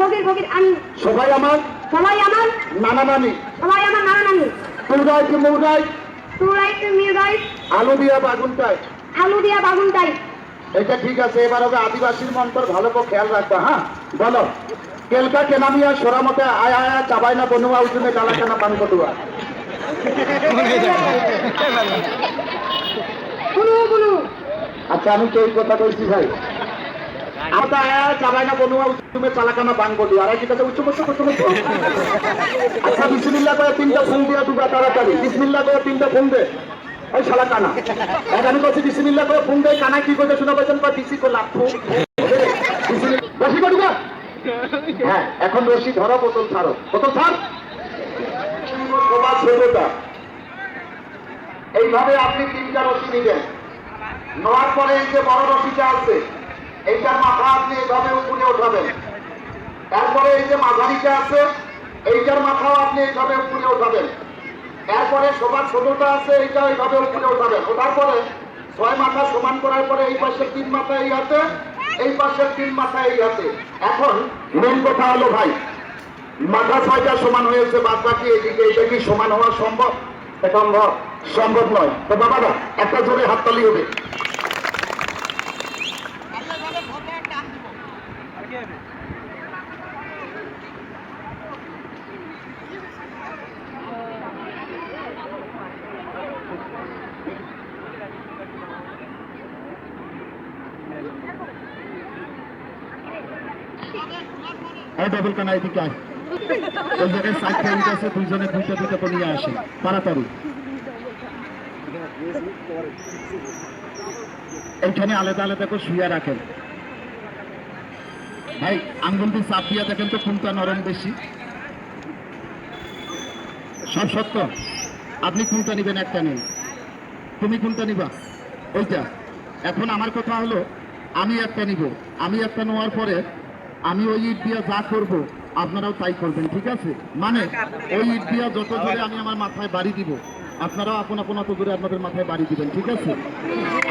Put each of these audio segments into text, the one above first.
ভগির ভগির আমি সবাই আমার সবাই আমার নানা নানি। সবাই আমার নানা নানি। তুরাই কি মৌরাই টু রাইট মিউ রাইট আলু দিয়া বাগুনটাই। আলু দিয়া বাগুনটাই। এটা ঠিক আছে এবার হবে আদিবাসীর মন্ত্র ভালো করে খেয়াল রাখবা হ্যাঁ? বলো। কেলকা কেনামিয়া সোরামতে আয়া আয়া চাবাই না বনুয়া উঠুনে গালা কেনা পান কটুয়া। আচ্ছা আমি তো এই কথা কইছি ভাই। এখন রশি ধরো, বোতল ছাড়ো। বোতল ছাড়। সবার ছোটটা। এইভাবে আপনি তিনটা রশি নিবেন নেওয়ার পরে এই যে বড় রশিটা আছে এইটার মাথা আপনি এইভাবে উপরে উঠাবেন তারপরে এই যে মাঝারিটা আছে, এইটার মাথাও আপনি এইভাবে উপরে উঠাবেন এরপরে সবার ছোটটা আছে এইটা এইভাবে উপরে উঠাবেন ওঠার পরে ছয় মাথা সমান করার পরে এই পাশে তিন মাথা এই হাতে, এই পাশে তিন মাথা এই হাতে। এখন মেন কথা হলো ভাই, মাথা ছয়টা সমান হয়েছে বাদ বাকি এদিকে এটা কি সমান হওয়া সম্ভব? সম্ভব সম্ভব নয়। তো বাবারা, একটা জোরে হাততালি হবে। এই ডবল কানা এদিকে আয়। ওই জায়গায় সাইড পয়েন্ট আছে, দুইজনে দুইটা দুইটা করে নিয়ে আসে। তাড়াতাড়ি। এইখানে আলাদা আলাদা করে শুয়ে রাখেন। ভাই, আঙ্গুল দিয়ে চাপ দিয়ে দেখেন তো কোনটা নরম বেশি। সব সত্য? আপনি কোনটা নিবেন, একটা নেই। তুমি কোনটা নিবা? ওইটা। এখন আমার কথা হলো, আমি একটা নিব। আমি একটা নেওয়ার পরে আমি ওই ইট দিয়া যা করব, আপনারাও তাই করবেন, ঠিক আছে? মানে ওই ইট দিয়া যত জোরে আমি আমার মাথায় বাড়ি দিব, আপনারাও আপন আপন অত জোরে আপনাদের মাথায় বাড়ি দিবেন, ঠিক আছে?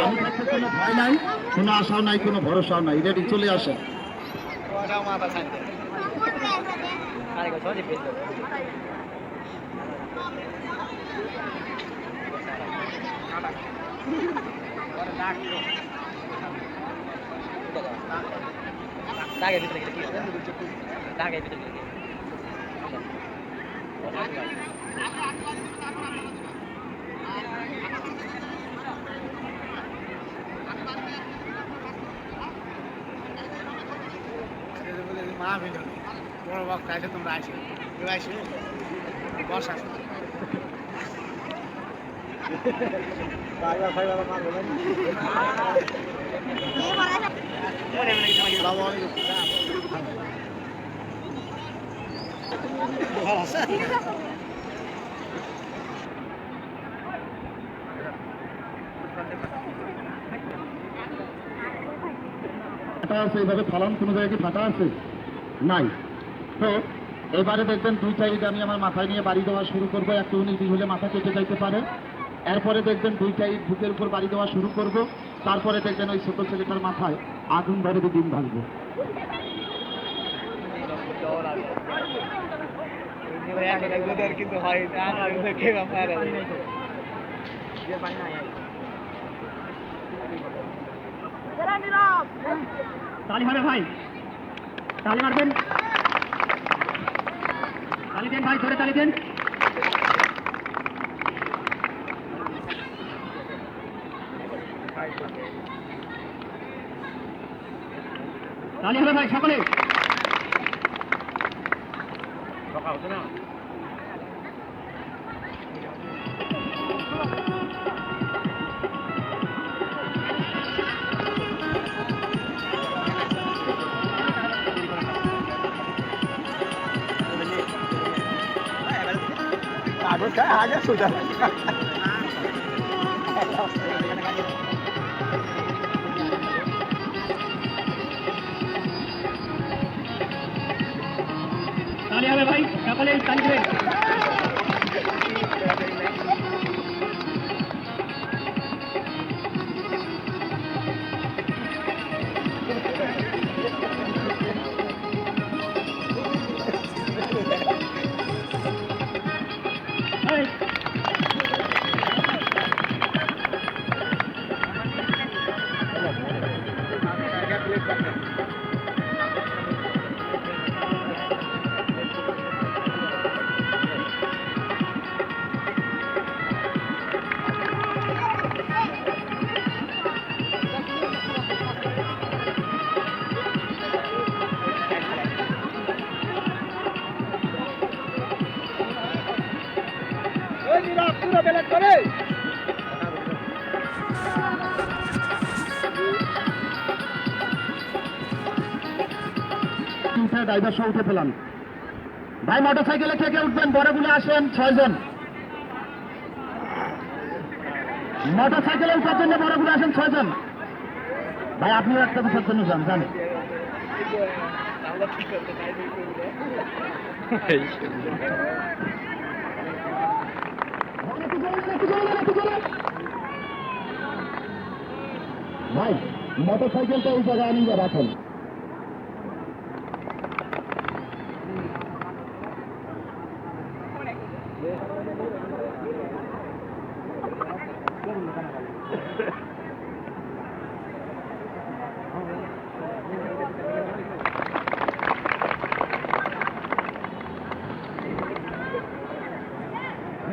আমি থাকতে কোনো ভয় নাই, কোনো আশাও নাই, কোনো ভরসাও নাই। রেডি চলে আসেন। দাগের ভিতরে গেলে কি দাগের ভিতরে গেলে মা ভিন্ন বড় বাপ খাইলে তোমরা আসবে। কেউ আসবে বস আসবে ফাটা আছে, এইভাবে ফালান, কোনো জায়গায় ফাটা আছে? নাই। তো, এবারে দেখবেন দুইটা ইট আমি আমার মাথায় নিয়ে বাড়ি দেওয়া শুরু করব। একটু উনি হলে মাথা কেটে যাইতে পারে। এরপরে দেখবেন দুইটা ইট বুকের উপর বাড়ি দেওয়া শুরু করব। তারপরে দেখবেন ওই ছোট ছেলেটার মাথায় আগুন ধরে ডিম ভাঙবো। কিন্তু তালি হবে ভাই। তালি মারবেন। তালি দেন ভাই, ধরে তালি দেন। তালি হবে ভাই সকলে। আগত আগে হবে ভাই সকলে তালি সহ উঠে পেলাম। ভাই মোটর সাইকেলে কে কে উঠবেন বড়গুলো আসেন, ছয়জন। মোটর সাইকেলে উঠার জন্য বড়গুলো আসেন, ছয়জন। ভাই, আপনিও একটা বিষয়ের জন্য যান, জানেন। ভাই মোটর সাইকেলটা এই জায়গায় নিয়ে রাখেন।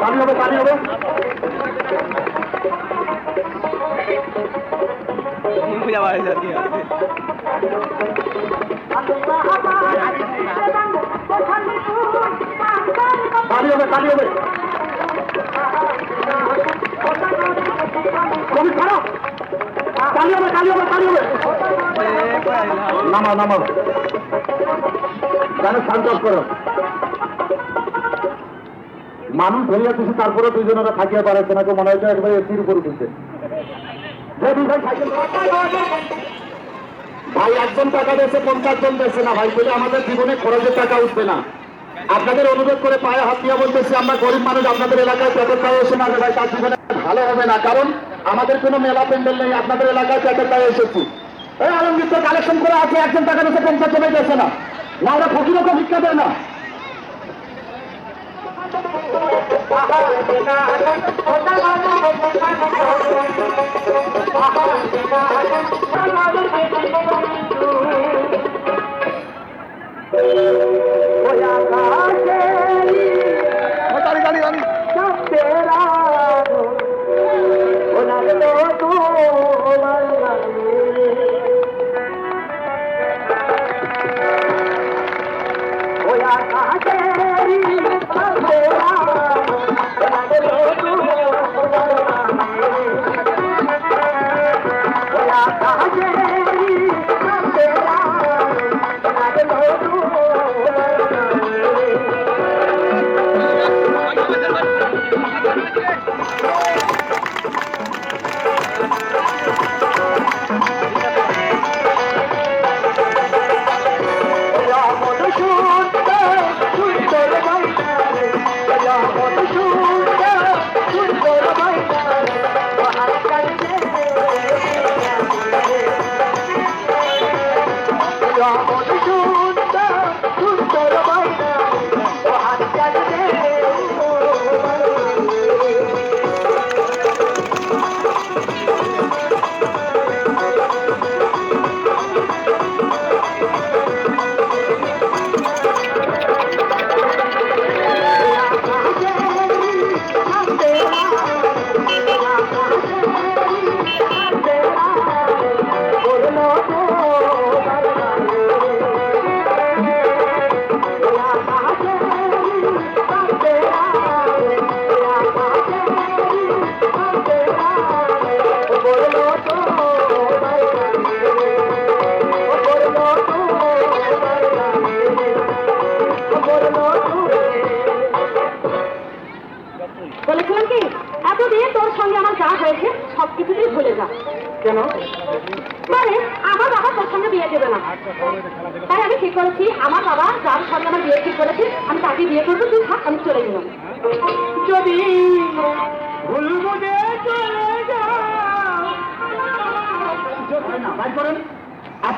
তালি হবে তালি হবে পাওয়া যায় কি তালি হবে তালি হবে কবি খারাপ তালি হবে হবে নামা নামা জানো শান্ত করো। মানুষ ধরিয়া কিছু তারপরে দুইজনেরা থাকিয়া পারে নাকি মনে হয় একবার এসির উপর উঠেছে। ভাই একজন টাকা দিয়েছে, পঞ্চাশ জন দিয়েছে না, ভাই বলে আমাদের জীবনে খরচের টাকা উঠবে না। আপনাদের অনুরোধ করে পায়ে হাত দিয়ে বলতেছি, আমরা গরিব মানুষ, আপনাদের এলাকায় পেটের দায় এসে না, ভাই, তার জীবনে ভালো হবে না, কারণ আমাদের কোনো মেলা প্যান্ডেল নেই, আপনাদের এলাকায় পেটের দায় এসেছি। এই আলমগীর কালেকশন করে আছে, একজন টাকা দিয়েছে, পঞ্চাশ জনে দিয়েছে না। না ওরা ফকিরকে শিক্ষা দেয় না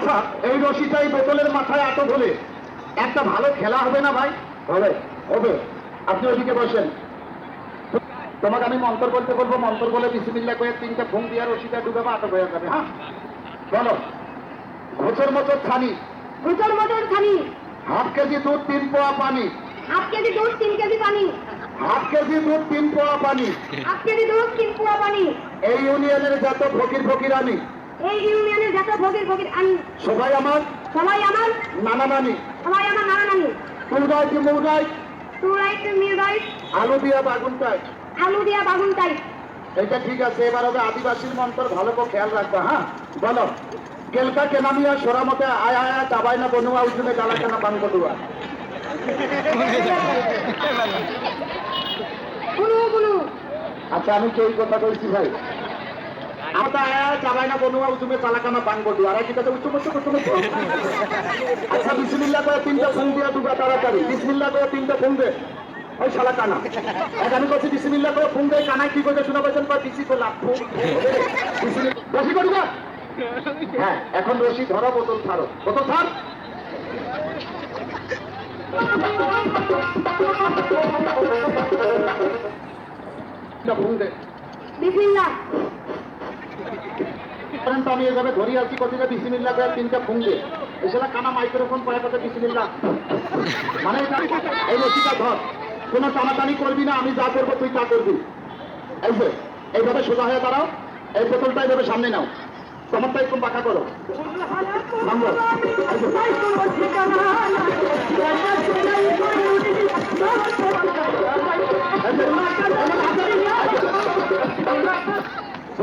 আচ্ছা এই রশিটা এই বোতলের মাথায় এত ধরে। একটা ভালো খেলা হবে না ভাই? হবে হবে। আপনি ওইদিকে বসেন। তোমাকে আমি মন্তর বলতে বলব মন্তর বলে বিসমিল্লা করে তিনটা ফোন দিয়ে রশিটা ডুবাবো আটক হয়ে যাবে হ্যাঁ? বলো ঘোষের মতো ছানি। ভুতর মতন খানি হাফ কেজি দুধ তিন পোয়া পানি। হাফ কেজি দুধ তিন কেজি পানি। হাফ কেজি দুধ তিন পোয়া পানি। হাফ কেজি দুধ তিন পুয়া পানি। এই ইউনিয়নের যত ফকির ফকির আমি এই ইউনিয়নের যত ভোগের ভোগের আমি সবাই আমার সবাই আমার? নানা নানি। সবাই আমার নানা নানি। তুরাই কি মিল আলু দিয়া আলু দিয়া বাগুন এটা ঠিক আছে এবার হবে আদিবাসীর মন্ত্র ভালো করে খেয়াল রাখবা হ্যাঁ? বলো কেলকা কেনামিয়া সোরামতে আয়া আয়া চাবাই না বনুয়া উঠুনে গালা কেনা পান বুনু আচ্ছা আমি সেই কথা বলছি ভাই। আমার তো আয়া আয়া চাবাই না বনুয়া উঠুনে চালাকানা পান কটুয়া আর কি কথা উচ্চ উচ্চ উচ্চ আচ্ছা বিসমিল্লা করে তিনটা ফোন দিয়া দুগা তাড়াতাড়ি। বিসমিল্লা করে তিনটা ফোন দে। ওই শালা কানা এক আমি বলছি বিসমিল্লা করে ফোন দেয় কানায় কি করে শোনা পাচ্ছেন বা বিসি তো লাভ রশি করুকা হ্যাঁ এখন রশি ধরো, বোতল ছাড়ো। বোতল ছাড়। ফোন দে। বিসমিল্লাহ। কারণ তো আমি এভাবে ধরি আছি কতটা বিসমিল্লা করে তিনটা দে এছাড়া কানা মাইক্রোফোন পরে কথা বিসমিল্লা মানে এই রশিটা ধর, কোনো টানাটানি করবি না, আমি যা করব তুই তা করবি। এই যে, এইভাবে সোজা হয়ে দাঁড়াও, এই বোতলটা এইভাবে সামনে নাও। তোমারটা একটু বাঁকা করো।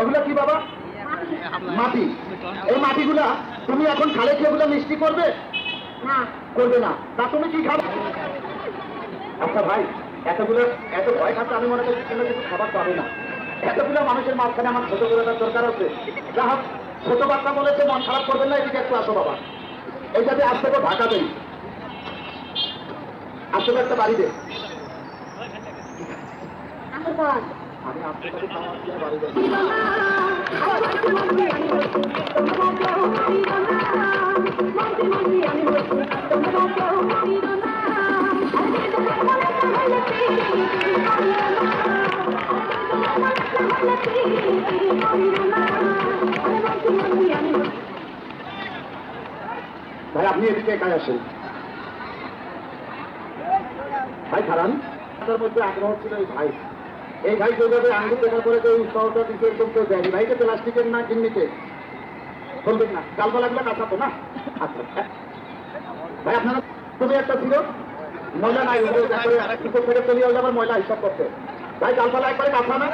এগুলো কি বাবা? মাটি। এই মাটিগুলা তুমি এখন খালে খেয়ে ওগুলো মিষ্টি করবে? না। করবে না। তা তুমি কি খাবে? আচ্ছা ভাই এতগুলো এত ভয় খাচ্ছে আমি মনে করছি কোনো কিছু খাবার পাবে না। এতগুলো মানুষের মাঝখানে আমার ছোট করে দেওয়ার দরকার আছে। যা হোক ছোট বাচ্চা বলেছে মন খারাপ করবেন না এদিকে একটু আসো বাবা। এইটাতে আসতে তো ঢাকা দেই আসলে একটা বাড়ি দে। ভাই আপনি এদিকে একাই আসেন। ভাই খারান? তার মধ্যে আগ্রহ ছিল ভাই। এই ভাই যেভাবে আঙ্গুল দেখা করে যে উৎসাহটা দিতে একদম কেউ দেয়নি। ভাইকে প্লাস্টিকের না কিননিতে বলবেন না। গালপালা লাগলে কাঁচাতো না? আচ্ছা হ্যাঁ। ভাই, আপনারা তুমি একটা ছিল। ময়লা নাই। উপর থেকে চলে যাবে, ময়লা হিসাব করতে। ভাই কাঁচা না?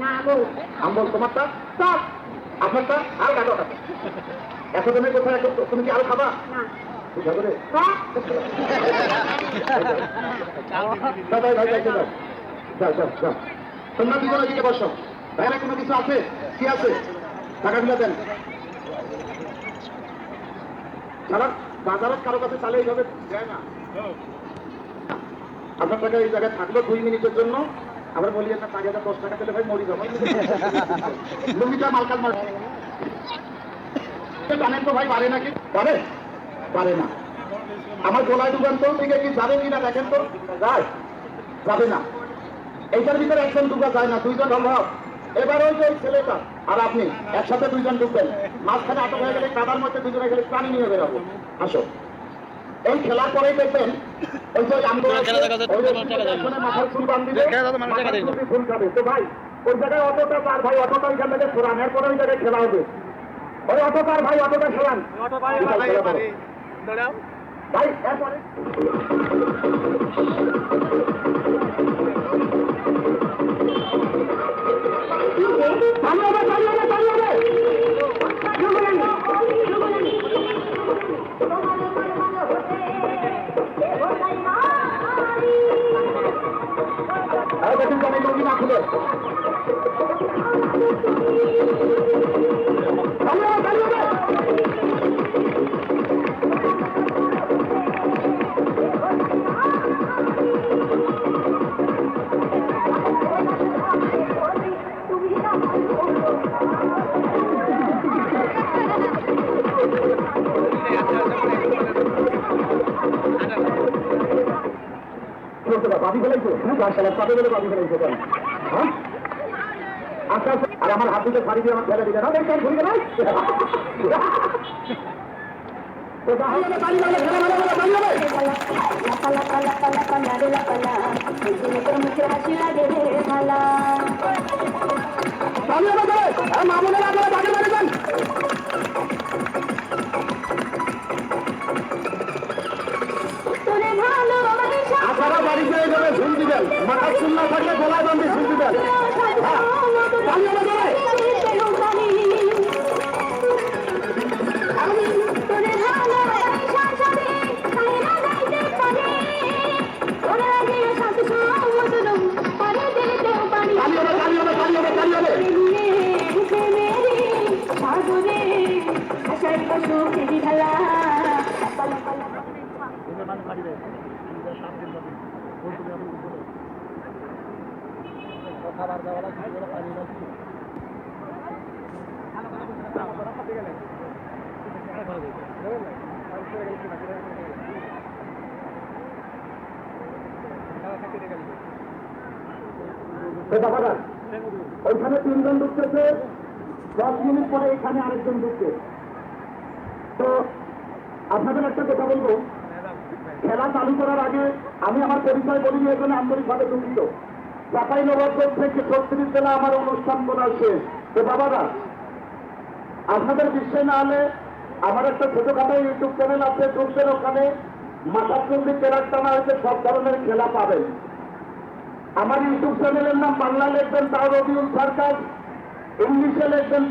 না তোমারটা? আপনারটা? আর কাটো কাটো এতদিনের কোথায় তুমি কি আরও খাবা? তোমরা দুজনে বসো। ভাইরা কোনো কিছু আছে? কি আছে? টাকাগুলো দেন বাজারত কারও কাছে চালে এইভাবে যায় না। আপনার টাকা এই জায়গায় থাকল দুই মিনিটের জন্য। আবার বলি একটা হাজার দশ টাকা পেলে ভাই মরি যাব লুঙ্গিটা মালকাল মাল জানেন তো ভাই পারে নাকি? পারে? পারে না। আমার গোলায় ডুবান তো দিকে কি যাবে কিনা দেখেন তো। যায় যাবে না। এইটার ভিতরে একজন ডুবা যায় না দুইজন সম্ভব এবার ওই যে ছেলেটা আর আপনি একসাথে দুইজন ঢুকবেন মাঝখানে আটক হয়ে গেলে কাদার মধ্যে দুজনে গেলে পানি নিয়ে বেরোবো। আসো। এই খেলার পরে দেখবেন ওই যে মাথার দেবে। চুল ফুল খাবে তো ভাই ওই জায়গায় অটোটা তার ভাই অটোটা ওইখান থেকে সরান এরপরে ওই জায়গায় খেলা হবে। ওই অটোটার ভাই অটোটা সরান ভাই, এরপরে? পানি হবে আর আমার হাত দুটো শাড়ি দিয়ে আমার ফেলে দিলে না দেখছেন ঘুরি গেল তো তাহলে পানি হবে যাবে ঝুল দিবেন। মাথার চুল না থাকলে গলায় বান্ধে ঝুল হ্যাঁ। ওইখানে তিনজন ঢুকতেছে, দশ মিনিট পরে এখানে আরেকজন ঢুকছে। তো আপনাদের একটা কথা বলব, খেলা চালু করার আগে আমি আমার পরিচয় বলিনি এখানে আন্তরিকভাবে দুঃখিত। চাপাই নবাবগঞ্জ থেকে ছত্রিশ জেলা আমার অনুষ্ঠান করা শেষ তো বাবারা, আপনাদের বিশ্বাস না হলে আমার একটা ছোটখাটো ইউটিউব চ্যানেল আছে ঢুকবেন ওখানে। মাথার কেরার টানা হয়েছে সব ধরনের খেলা পাবেন। আমার ইউটিউব চ্যানেলের নাম বাংলা লিখবেন তাও রবিউল সরকার, ইংলিশে লিখবেন